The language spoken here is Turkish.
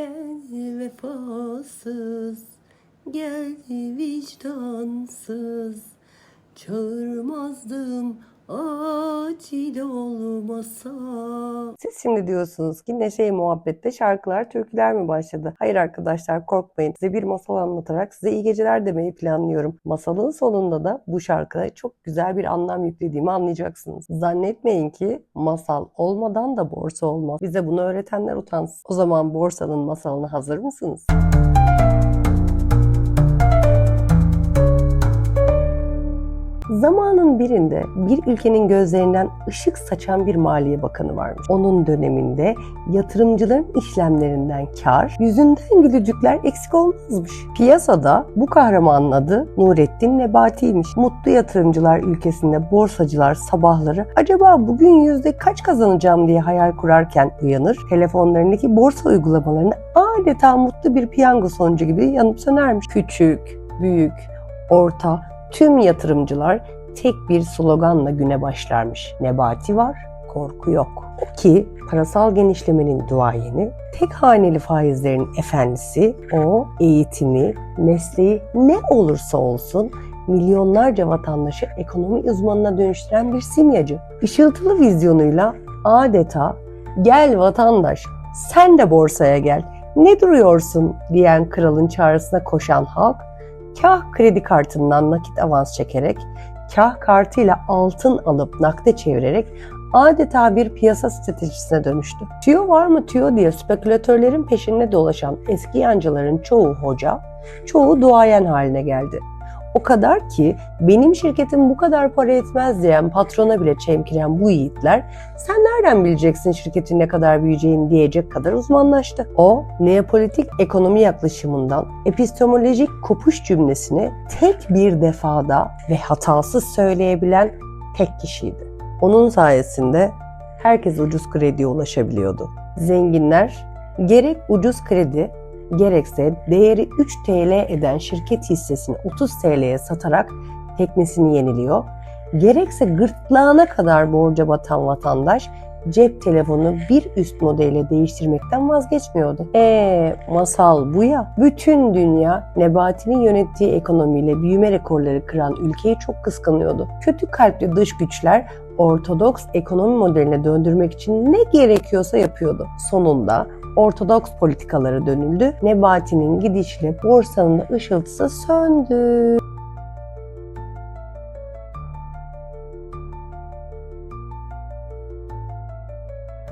Gel vefasız, gel vicdansız. Çağırmazdım acil olmasa. Siz şimdi diyorsunuz ki neşe muhabbette şarkılar, türküler mi başladı? Hayır arkadaşlar korkmayın. Size bir masal anlatarak size iyi geceler demeyi planlıyorum. Masalın sonunda da bu şarkıya çok güzel bir anlam yüklediğimi anlayacaksınız. Zannetmeyin ki masal olmadan da borsa olmaz. Bize bunu öğretenler utansın. O zaman borsanın masalına hazır mısınız? Zamanın birinde bir ülkenin gözlerinden ışık saçan bir maliye bakanı varmış. Onun döneminde yatırımcıların işlemlerinden kar, yüzünden gülücükler eksik olmazmış. Piyasada bu kahramanın adı Nurettin Nebati'ymiş. Mutlu yatırımcılar ülkesinde borsacılar sabahları acaba bugün yüzde kaç kazanacağım diye hayal kurarken uyanır, telefonlarındaki borsa uygulamalarını adeta mutlu bir piyango sonucu gibi yanıp sönermiş. Küçük, büyük, orta, tüm yatırımcılar tek bir sloganla güne başlarmış. Nebati var, korku yok. O ki parasal genişlemenin duayeni, tek haneli faizlerin efendisi, o eğitimi, mesleği ne olursa olsun milyonlarca vatandaşı ekonomi uzmanına dönüştüren bir simyacı. Işıltılı vizyonuyla adeta gel vatandaş sen de borsaya gel ne duruyorsun diyen kralın çağrısına koşan halk kah kredi kartından nakit avans çekerek, kah kartıyla altın alıp nakde çevirerek adeta bir piyasa stratejisine dönüştü. Tüyo var mı tüyo diye spekülatörlerin peşinde dolaşan eski yancıların çoğu hoca, çoğu duayen haline geldi. O kadar ki benim şirketim bu kadar para etmez diyen patrona bile çemkiren bu yiğitler sen nereden bileceksin şirketin ne kadar büyüyeceğini diyecek kadar uzmanlaştı. O neopolitik ekonomi yaklaşımından epistemolojik kopuş cümlesini tek bir defada ve hatasız söyleyebilen tek kişiydi. Onun sayesinde herkes ucuz krediye ulaşabiliyordu. Zenginler gerek ucuz kredi gerekse değeri 3 TL eden şirket hissesini 30 TL'ye satarak teknesini yeniliyor. Gerekse gırtlağına kadar borca batan vatandaş cep telefonunu bir üst modelle değiştirmekten vazgeçmiyordu. Eee masal bu ya. Bütün dünya Nebati'nin yönettiği ekonomiyle büyüme rekorları kıran ülkeyi çok kıskanıyordu. Kötü kalpli dış güçler ortodoks ekonomi modeline döndürmek için ne gerekiyorsa yapıyordu. Sonunda ortodoks politikalara dönüldü. Nebati'nin gidişle borsanın da ışıltısı söndü.